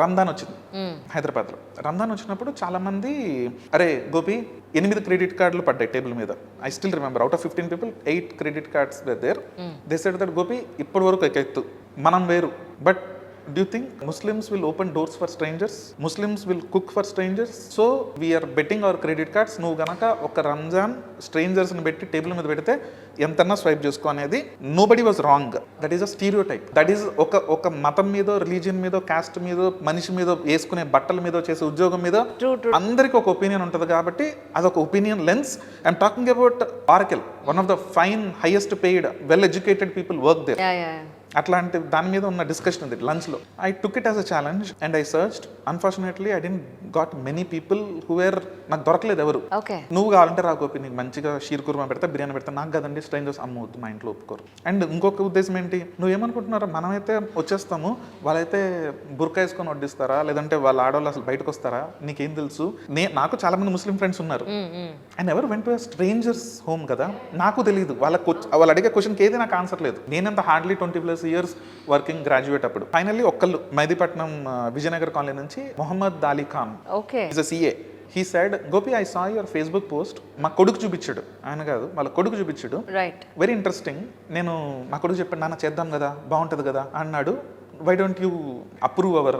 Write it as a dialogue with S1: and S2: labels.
S1: రంజాన్ వచ్చింది హైదరాబాద్లో. రంజాన్ వచ్చినప్పుడు చాలా మంది అరే గోపి ఎనిమిది క్రెడిట్ కార్డులు పడ్డాయి టేబుల్ మీద. I still remember out of fifteen people eight credit cards there they said that Gopi ఇప్పటి వరకు ఎక్కెత్తు మనం వేరు. But do think Muslims will open doors for strangers Muslims will cook for strangers so we are betting our credit cards నువ్వు గనక ఒక రంజాన్ స్ట్రేంజర్స్ని పెట్టి table మీద పెడితే ఎంతన్నా స్వైప్ చేసుకో అనేది nobody was wrong that is a stereotype that is ఒక ఒక మతం మీద రిలీజియన్ మీద కాస్ట్ మీద మనిషి మీద వేసుకునే బట్టల మీద చేసే ఉద్యోగం మీద. అందరికి ఒక ఒపీనియన్ ఉంటుంది కాబట్టి అదొక opinion lens I'm talking about Oracle one of the fine highest paid well educated people work there అట్లాంటి దాని మీద ఉన్న డిస్కషన్ ఉంది లంచ్లో I took it as a challenge and I searched unfortunately I didn't got many people who were నాకు దొరకలేదు ఎవరు. నువ్వు కావాలంటే రాకోపి నీకు మంచిగా షీర్ కుర్మా పెడతా బిర్యానీ పెడతా నాకు కదండి స్ట్రేంజర్స్ అమ్మవద్దు మా ఇంట్లో ఒప్పుకోరు. అండ్ ఇంకొక ఉద్దేశం ఏంటి? నువ్వు ఏమనుకుంటున్నారా మనమైతే వచ్చేస్తాము వాళ్ళైతే బుర్కా వేసుకొని వడ్డిస్తారా? లేదంటే వాళ్ళ ఆడవాళ్ళు అసలు బయటకు వస్తారా? నీకేం తెలుసు? నే నాకు చాలా మంది ముస్లిం ఫ్రెండ్స్ ఉన్నారు. అండ్ ఎవరు వెంట స్ట్రేంజర్స్ హోమ్ కదా? నాకు తెలియదు వచ్చి- వాళ్ళు అడిగే క్వశ్చన్కి ఏది నాకు ఆన్సర్ లేదు. నేనంత hardly twenty plus years working graduate అప్పుడు. ఫైనల్లీ ఒక్కళ్ళు మైదీపట్నం విజయనగర్ కాలనీ నుంచి Mohammed Ali Khan
S2: okay
S1: is a CA he said Gopi I saw your Facebook post మా కొడుకు చూపించాడు. ఆయన కాదు వాళ్ళ కొడుకు చూపించాడు.
S2: రైట్
S1: వెరీ ఇంట్రెస్టింగ్ నేను మా కొడుకు చెప్పాడు నాన్న చేద్దాం కదా. బాగుంటుంది కదా. అన్నాడు. Why don't you approve our